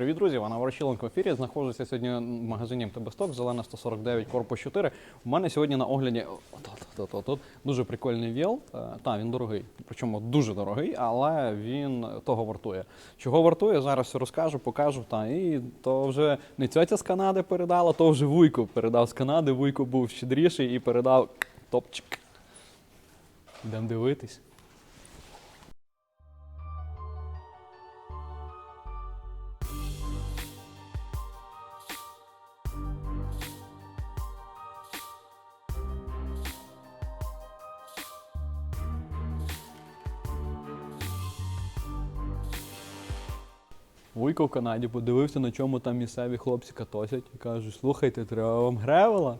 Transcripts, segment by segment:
Привіт, друзі! Вона Ворочіленко в ефірі. Знаходжуся сьогодні в магазині МТБ Сток, зелена 149, корпус 4. У мене сьогодні на огляді дуже прикольний віл. Так, він дорогий, причому дуже дорогий, але він того вартує. Чого вартує, зараз розкажу, покажу. Та, і то вже не тьотя з Канади передала, то вже Вуйко передав з Канади. Вуйко був щедріший і передав топчик. Йдемо дивитись. Вуйко в Канаді подивився, на чому там місцеві хлопці катосять. І слухайте, треба вам гревела.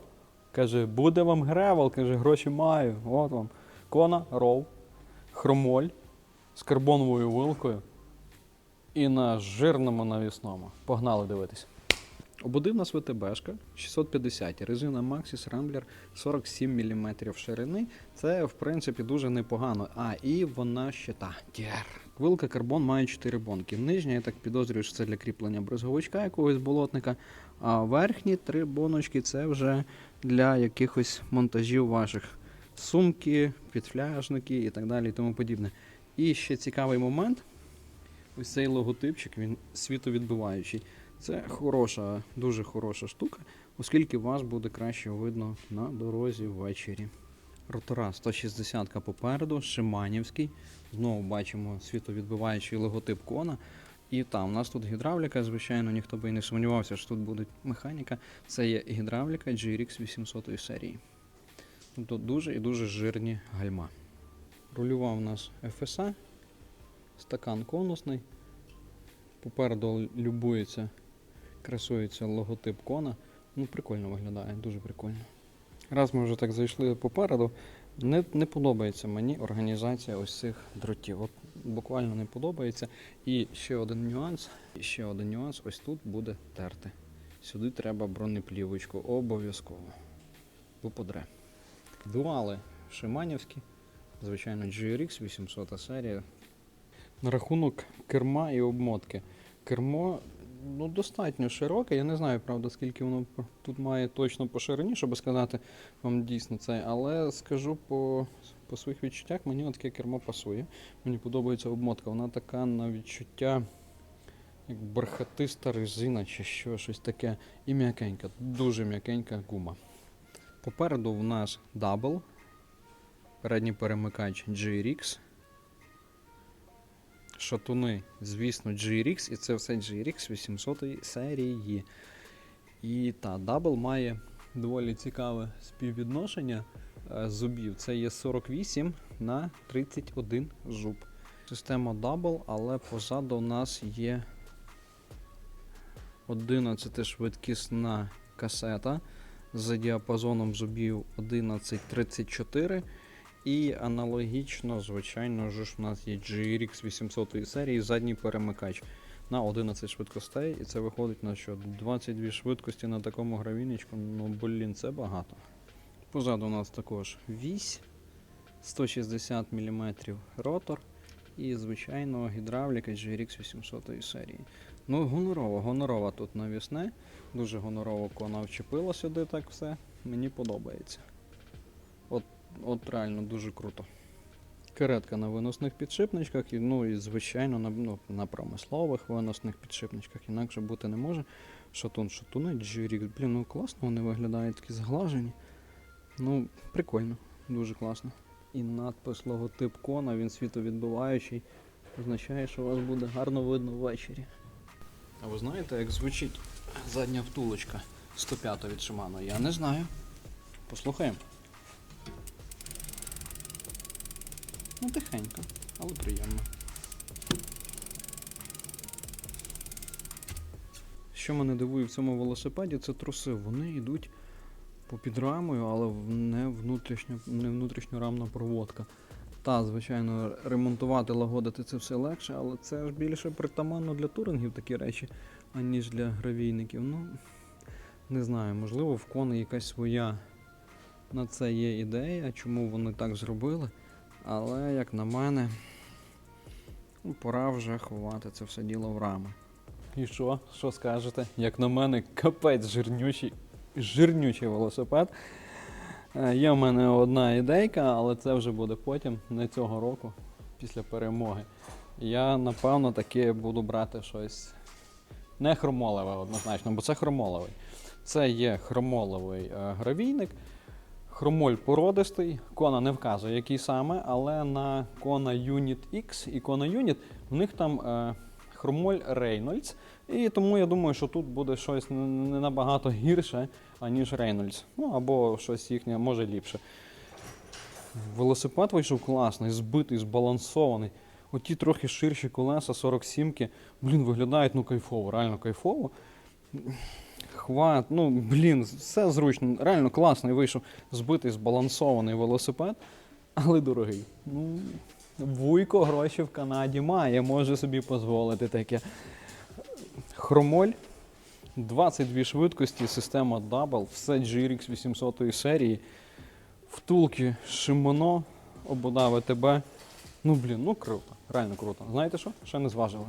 Каже, буде вам гревел, каже, гроші маю. От вам. Кона, ров, хромоль з карбоновою вилкою і на жирному навісному. Погнали дивитись. Обудив нас ВТБшка 650, резина Maxxis Rambler 47 мм ширини. Це, в принципі, дуже непогано. А, і вона ще та. Тєр. Вилка карбон має 4 бонки. Нижня, я так підозрюю, що це для кріплення брезговичка якогось болотника. А верхні три боночки це вже для якихось монтажів ваших сумки, підфляжники і так далі і тому подібне. І ще цікавий момент. Ось цей логотипчик, він світовідбиваючий. Це хороша, дуже хороша штука, оскільки вас буде краще видно на дорозі ввечері. Ротора 160 попереду, Шиманівський. Знову бачимо світовідбиваючий логотип кона. І там у нас тут гідравліка, звичайно, ніхто би і не сумнівався, що тут буде механіка. Це є гідравліка GRX 800 серії. Тобто дуже і дуже жирні гальма. Рульова у нас FSA, стакан конусний. Попереду любується, красується логотип кона. Ну, прикольно виглядає, дуже прикольно. Раз ми вже так зайшли попереду, не, не подобається мені організація ось цих дротів. От буквально не подобається. І ще один нюанс, ще один нюанс, ось тут буде терти. Сюди треба бронеплівочку, обов'язково. Бо подре. Дуали Шиманівські, звичайно, GRX 800 серія. На рахунок керма і обмотки. Кермо ну, достатньо широке. Я не знаю, правда, скільки воно тут має точно по ширині, щоб сказати вам дійсно це. Але скажу по, по своїх відчуттях, мені таке кермо пасує. Мені подобається обмотка. Вона така на відчуття, як бархатиста резина чи що, щось таке. І м'якенька, дуже м'якенька гума. Попереду в нас дабл, передній перемикач GRX. Шатуни, звісно, GRX, і це все GRX 800 серії. І та дабл має доволі цікаве співвідношення е, зубів. Це є 48 на 31 зуб. Система дабл, але позаду у нас є 11 швидкісна касета з діапазоном зубів 1134. І аналогічно, звичайно ж, у нас є GRX 800 серії, задній перемикач на 11 швидкостей. І це виходить на що 22 швидкості на такому гравінечку. Ну, блін, це багато. Позаду у нас також вісь 160 мм ротор. І, звичайно, гідравліка GRX 800 серії. Ну, гонорово, гонорово тут навісне. Дуже гонорово кона вчепила сюди так все. Мені подобається. От, реально дуже круто. Каретка на виносних підшипничках, і, ну і звичайно на, ну, на промислових виносних підшипничках, інакше бути не може. Шатун, шатуни, джирік. Блін, ну класно вони виглядають такі зглажені. Ну, прикольно, дуже класно. І надпис логотип кона, він світовідбиваючий. Означає, що вас буде гарно видно ввечері. А ви знаєте, як звучить задня втулочка 105 від Shimano? Я не знаю. Послухаємо. Ну, тихенько, але приємно. Що мене дивує в цьому велосипеді, це труси. Вони йдуть попід рамою, але не внутрішньо, не внутрішньорамна проводка. Та, звичайно, ремонтувати, лагодити це все легше, але це ж більше притаманно для турингів такі речі, аніж для гравійників. Ну, не знаю, можливо, в кони якась своя на це є ідея, чому вони так зробили. Але, як на мене, ну, пора вже ховати це все діло в рами. І що? Що скажете? Як на мене, капець жирнючий, жирнючий велосипед. Е, Є в мене одна ідейка, але це вже буде потім, не цього року, після перемоги. Я напевно таки буду брати щось не хромолеве однозначно, бо це хромолевий. Це є хромолевий е, гравійник. Хромоль породистий, кона не вказує, який саме, але на кона Unit X і кона Unit в них там е, хромоль Reynolds. І тому я думаю, що тут буде щось не набагато гірше, аніж Reynolds. Ну або щось їхнє, може ліпше. Велосипед вийшов класний, збитий, збалансований. Оті трохи ширші колеса, 47-ки, блін, виглядають ну кайфово, реально кайфово. Хват, ну блін, все зручно, реально класний вийшов збитий, збалансований велосипед, але дорогий. Ну, Вуйко гроші в Канаді має, може собі дозволити таке. Хромоль, 22 швидкості, система Double, все GRX 800 серії, втулки Shimano, обода ВТБ. Ну блін, ну круто, реально круто. Знаєте що? Ще не зважили.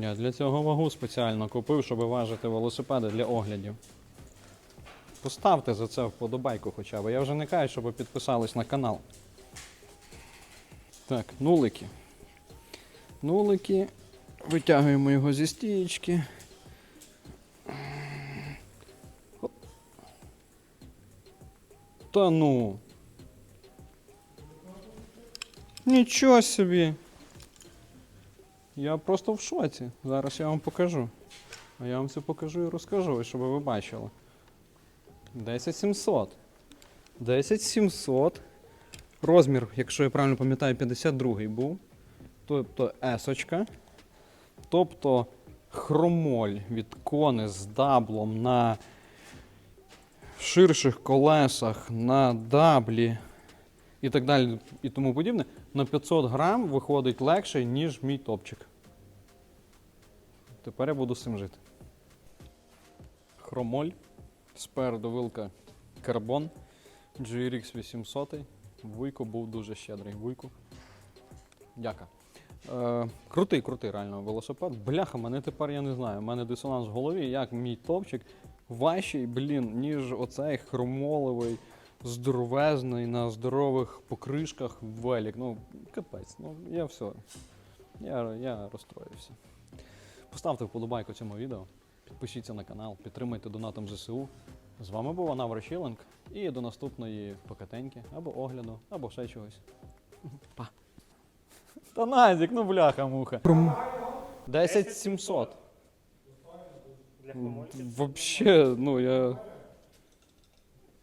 Я для цього вагу спеціально купив, щоб важити велосипеди для оглядів. Поставте за це вподобайку хоча б. Я вже не кажу, щоб ви підписались на канал. Так, нулики. Нулики. Витягуємо його зі стієчки. Та ну. Нічого собі. Я просто в шоці. Зараз я вам покажу. А я вам це покажу і розкажу, щоб ви бачили. 10700. 10700. Розмір, якщо я правильно пам'ятаю, 52 був. Тобто есочка. Тобто хромоль від кони з даблом на ширших колесах, на даблі і так далі і тому подібне, на 500 грам виходить легше, ніж мій топчик. Тепер я буду з цим жити. Хромоль. Спереду вилка карбон. GRX 800. Вуйко був дуже щедрий. Вуйку. Дяка. Е, крутий, крутий реально велосипед. Бляха, мене тепер я не знаю. У мене дисонанс в голові, як мій топчик важчий, блін, ніж оцей хромоловий, здоровезний на здорових покришках велик. Ну, капець. Ну, я все. Я, я розстроївся. Поставте вподобайку цьому відео, підпишіться на канал, підтримайте донатом ЗСУ. З вами був Анна Ворощиленк і до наступної покатеньки, або огляду, або ще чогось. Па. Та Назік, ну бляха муха. 10 700. Для хромольців. Вообще, ну я